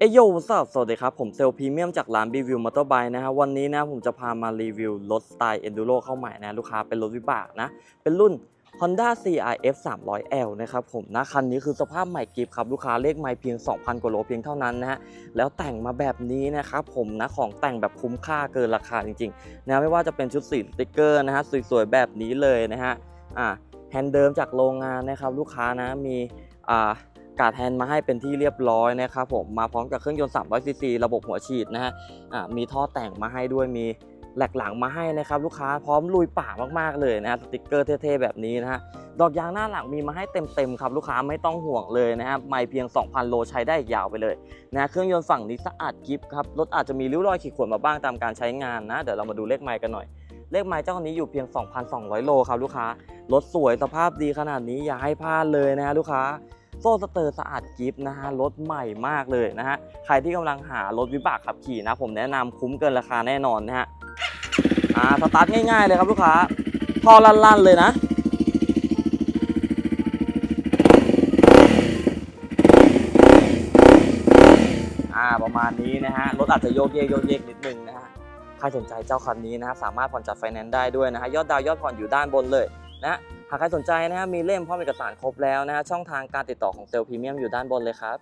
เอโยสวัสวัสดีครับ ผมเซลพรีเมียมจากร้านรีวิวมอเตอร์ไบค์นะฮะวันนี้นะผมจะพามารีวิวรถสไตล์ Enduro เข้าใหม่นะ ลูกค้าเป็นรถวิบากนะ เป็นรุ่น Honda CRF 300L นะครับผมนะคันนี้คือสภาพใหม่กริบครับลูกค้าเลขไม่เพียง 2,000 กว่าโลเพียงเท่านั้นนะฮะแล้วแต่งมาแบบนี้นะครับผมนะของแต่งแบบคุ้มค่าเกินราคาจริงๆนะไม่ว่าจะเป็นชุดสีสติกเกอร์นะฮะสวยๆแบบนี้เลยนะฮะอ่าแฮนด์เดิมจากโรงงานนะครับลูกค้านะมีอ่า การ์ดแฮนด์มาให้เป็นที่เรียบร้อยนะครับผมมาพร้อมกับเครื่องยนต์300ซีซีระบบหัวฉีดนะฮะมีท่อแต่งมาให้ด้วยมีแหลกหลังมาให้นะครับลูกค้าพร้อมลุยป่ามากๆเลยนะสติกเกอร์เท่ๆแบบนี้นะฮะดอกยางหน้าหลังมีมาให้เต็มๆครับลูกค้าไม่ต้องห่วงเลยนะครับไม่เพียง 2,000 โลใช้ได้อีกยาวไปเลยนะเครื่องยนต์ฝั่งนี้สะอาดกิฟครับรถอาจจะมีริ้วรอยขีดข่วนมาบ้างตามการใช้งานนะเดี๋ยวเรามาดูเลขไมล์กันหน่อย เลขไมล์เจ้าคนนี้อยู่เพียง 2,200 โลครับลูกค้ารถสวยสภาพดีขนาดนี้อย่าให้พลาดเลยนะฮะลูกค้า โซ่สเตอร์สะอาดกิฟต์นะฮะรถใหม่มากเลยนะฮะใครที่กำลังหารถวิบากขับขี่นะ ผมแนะนำคุ้มเกินราคาแน่นอนนะฮะอ่าสตาร์ทง่ายๆเลยครับลูกค้าพอลั่นๆเลยนะอ่าประมาณนี้นะฮะรถอาจจะโยกเยกโยกเยกนิดนึงนะฮะใครสนใจเจ้าคันนี้นะฮะสามารถผ่อนจัดไฟแนนซ์ได้ด้วยนะฮะยอดดาวยอดผ่อนอยู่ด้านบนเลย นะหากใครสนใจนะครับมีเล่มพร้อมเอกสารครบแล้วนะฮะช่องทางการติดต่อของเซลล์พรีเมียมอยู่ด้านบนเลยครับ